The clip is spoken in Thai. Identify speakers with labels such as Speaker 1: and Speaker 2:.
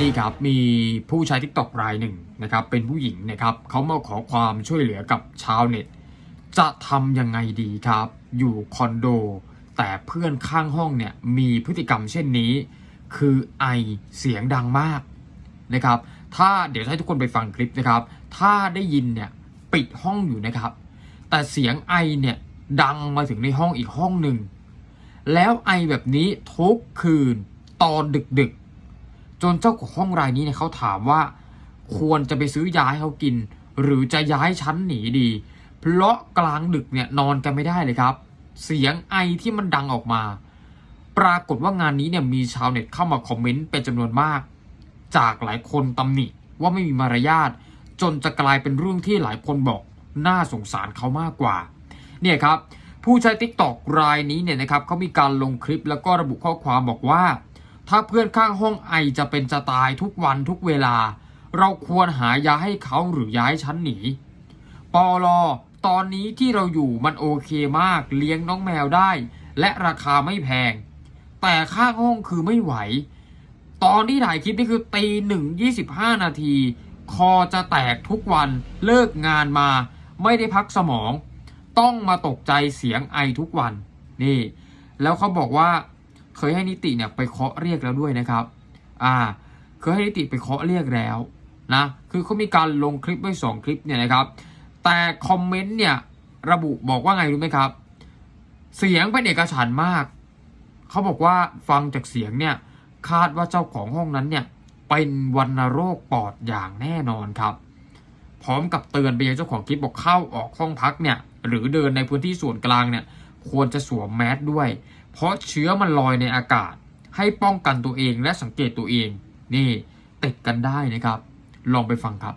Speaker 1: นี่ครับมีผู้ใช้ TikTok รายหนึ่งนะครับเป็นผู้หญิงนะครับเขามาขอความช่วยเหลือกับชาวเน็ต จะทำยังไงดีครับ อยู่คอนโด แต่เพื่อนข้างห้องเนี่ยมีพฤติกรรมเช่นนี้ คือไอเสียงดังมากนะครับถ้าเดี๋ยวให้ทุกคนไปฟังคลิปนะครับ ถ้าได้ยินเนี่ยปิดห้องอยู่นะครับ แต่เสียงไอเนี่ยดังมาถึงในห้องอีกห้องหนึ่งแล้วไอแบบนี้ทุกคืนตอนดึกๆ จนเจ้าของห้องรายนี้เนี่ยเขาถามว่า ควรจะไปซื้อยาให้เขากิน หรือจะย้ายชั้นหนีดี เพราะกลางดึกเนี่ยนอนกันไม่ได้เลยครับ เสียงไอที่มันดังออกมา ปรากฏว่างานนี้เนี่ยมีชาวเน็ตเข้ามาคอมเมนต์เป็นจำนวนมาก จากหลายคนตำหนิว่าไม่มีมารยาทจนจะกลายเป็นเรื่องที่หลายคนบอกน่าสงสารเขามากกว่า เนี่ยครับ ผู้ใช้ t ิ k t o k รายนี้เนี่ยนะครับเขามีการลงคลิปแล้วก็ระบุข้อความบอกว่า ถ้าเพื่อนข้างห้องไอจะเป็นจะตายทุกวันทุกเวลา เราควรหายาให้เขาหรือย้ายชั้นหนี ปอลอตอนนี้ที่เราอยู่มันโอเคมากเลี้ยงน้องแมวได้ และราคาไม่แพง แต่ข้างห้องคือไม่ไหว ตอนที่ถ่ายคลิปนี่คือตีหนึ่งยี่สิบห้านาที คอจะแตกทุกวันเลิกงานมา ไม่ได้พักสมอง ต้องมาตกใจเสียงไอทุกวัน นี่ แล้วเขาบอกว่า เคยให้นิติเนี่ยไปเคาะเรียกแล้วด้วยนะครับ อ่า เคยให้นิติไปเคาะเรียกแล้วนะ คือเขามีการลงคลิปไว้สองคลิปเนี่ยนะครับ แต่คอมเมนต์เนี่ยระบุบอกว่าไงรู้ไหมครับ เสียงเป็นเอกฉันมาก เขาบอกว่าฟังจากเสียงเนี่ยคาดว่าเจ้าของห้องนั้นเนี่ยเป็นวัณโรคปอดอย่างแน่นอนครับ พร้อมกับเตือนไปยังเจ้าของคลิปบอกเข้าออกห้องพักเนี่ยหรือเดินในพื้นที่ส่วนกลางเนี่ยควรจะสวมแมสด้วย เพราะเชื้อมันลอยในอากาศ ให้ป้องกันตัวเองและสังเกตตัวเอง นี่ติดกันได้นะครับ ลองไปฟังครับ